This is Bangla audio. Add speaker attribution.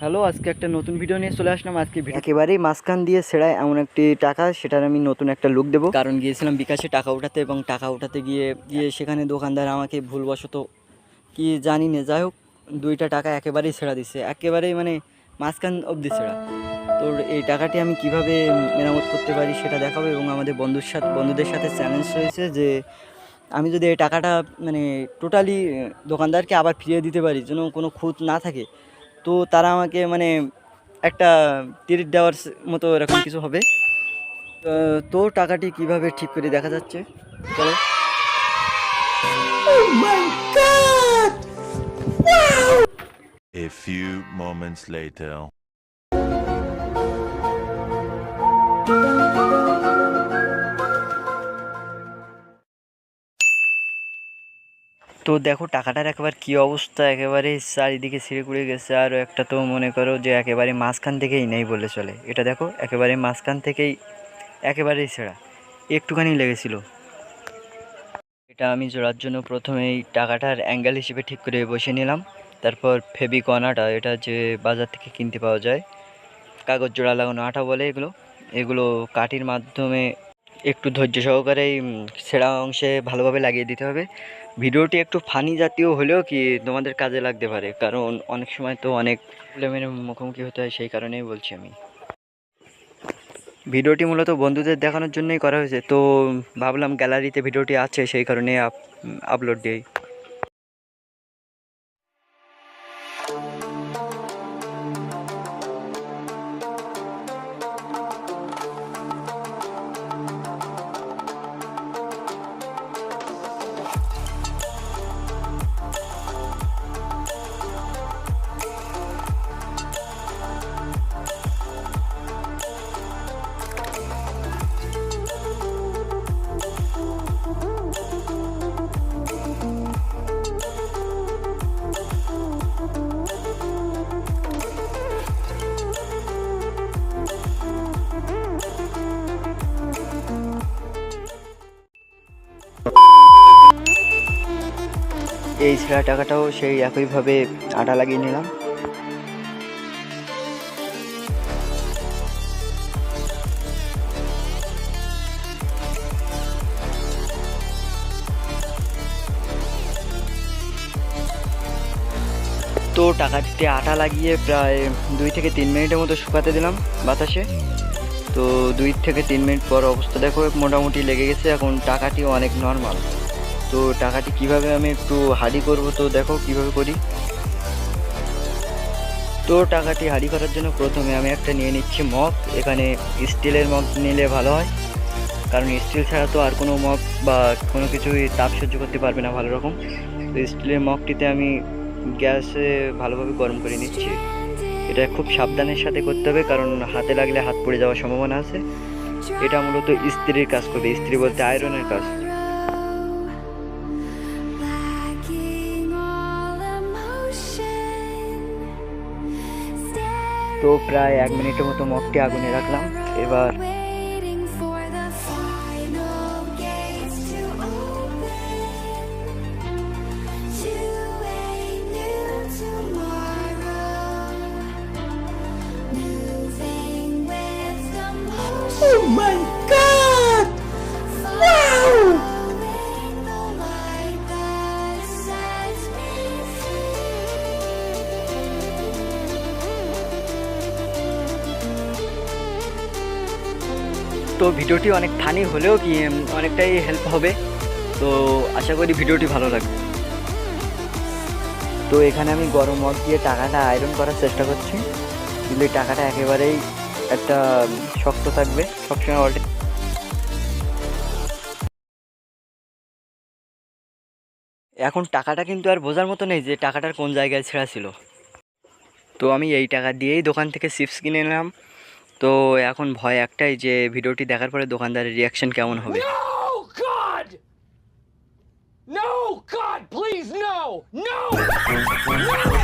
Speaker 1: হ্যালো আজকে একটা নতুন ভিডিও নিয়ে চলে আসলাম। আজকে ভিডিও একেবারেই মাঝখান দিয়ে ছেড়ায় এমন একটি টাকা সেটার আমি নতুন একটা লুক দেবো। কারণ গিয়েছিলাম বিকাশে টাকা উঠাতে এবং টাকা উঠাতে গিয়ে গিয়ে সেখানে দোকানদার আমাকে ভুলবশত কি জানি না যাই হোক দুইটা টাকা একেবারেই ছেড়া দিচ্ছে একেবারেই মানে মাঝখান অবধি ছেড়া। তো এই টাকাটি আমি কীভাবে মেরামত করতে পারি সেটা দেখাবো এবং আমাদের বন্ধুর সাথে বন্ধুদের সাথে চ্যালেঞ্জ হয়েছে যে আমি যদি এই টাকাটা মানে টোটালি দোকানদারকে আবার ফিরিয়ে দিতে পারি যেন কোনো খুঁত না থাকে তো তারা আমাকে মানে একটা ট্রিট দেওয়ার মতো এরকম কিছু হবে। তো- তো টাকাটি কীভাবে ঠিক করে দেখা যাচ্ছে? চলো।
Speaker 2: A few moments later.
Speaker 1: তো দেখো, টাকাটার একেবারে কী অবস্থা? একেবারে চারিদিকে ছিঁড়ে কুড়ে গেছে। আর একটা তো মনে করো যে একেবারে মাঝখান থেকেই নেই বলে চলে। এটা দেখো, একেবারে মাঝখান থেকেই একেবারেই ছেঁড়া। একটুখানি লেগেছিল। এটা আমি জোড়ার জন্য প্রথমেই টাকাটার অ্যাঙ্গেল হিসেবে ঠিক করে বসে নিলাম। তারপর ফেবিকনাটা এটা যে বাজার থেকে কিনতে পাওয়া যায়। কাগজ জোড়া লাগানো আঠা বলে এগুলো। এগুলো কাঠির মাধ্যমে একটু ধৈর্য সহকারে ছেঁড়া অংশে ভালোভাবে লাগিয়ে দিতে হবে। ভিডিওটি একটু ফানি জাতীয় হলেও কি তোমাদের কাজে লাগতে পারে? কারণ অনেক সময় তো অনেক প্রবলেমের মুখোমুখি হতে হয়, সেই কারণেই বলছি আমি। ভিডিওটি মূলত বন্ধুদের দেখানোর জন্যই করা হয়েছে, তো ভাবলাম গ্যালারিতে ভিডিওটি আছে, সেই কারণে আপলোড দিই। এই ছেঁড়া টাকাটাও সেই একইভাবে আটা লাগিয়ে নিলাম। তো টাকাটিতে আটা লাগিয়ে প্রায় দুই থেকে তিন মিনিটের মতো শুকাতে দিলাম বাতাসে। তো দুই থেকে তিন মিনিট পর অবস্থা দেখো, মোটামুটি লেগে গেছে, এখন টাকাটিও অনেক নর্মাল তো টাকাটি কীভাবে আমি একটু হাডি করব তো দেখো কীভাবে করি। তো টাকাটি হাডি করার জন্য প্রথমে আমি একটা নিয়ে নিচ্ছি মগ। এখানে স্টিলের মগ নিলে ভালো হয়। কারণ স্টিল ছাড়া তো আর কোনো মগ বা কোনো কিছুই তাপ সহ্য করতে পারবে না ভালো রকম। তো স্টিলের মগটিতে আমি গ্যাসে ভালোভাবে গরম করে নিচ্ছি। এটা খুব সাবধানের সাথে করতে হবে, কারণ হাতে লাগলে হাত পড়ে যাওয়ার সম্ভাবনা আছে। এটা মূলত ইস্ত্রির কাজ করবে। ইস্ত্রি বলতে আয়রনের কাজ। তো প্রায় এক মিনিটের মতো মগটি আগুনে রাখলাম। এবার
Speaker 3: Oh for
Speaker 1: তো ভিডিওটি অনেক ফানি হলেও কি অনেকটাই হেল্প হবে। তো আশা করি ভিডিওটি ভালো লাগবে। তো এখানে আমি গরম মগ দিয়ে টাকাটা আয়রন করার চেষ্টা করছি। কিন্তু এই টাকাটা একেবারেই একটা শক্ত থাকবে সবসময় অলরেডি এখন টাকাটা কিন্তু আর বোঝার মতো নেই যে টাকাটার কোন জায়গায় ছেঁড়া ছিল। তো আমি এই টাকা দিয়েই দোকান থেকে চিপস কিনে নিলাম। তো এখন ভয় একটাই যে ভিডিওটি দেখার পরে দোকানদারের রিয়াকশন কেমন হবে
Speaker 4: No, God! No, please, no! No!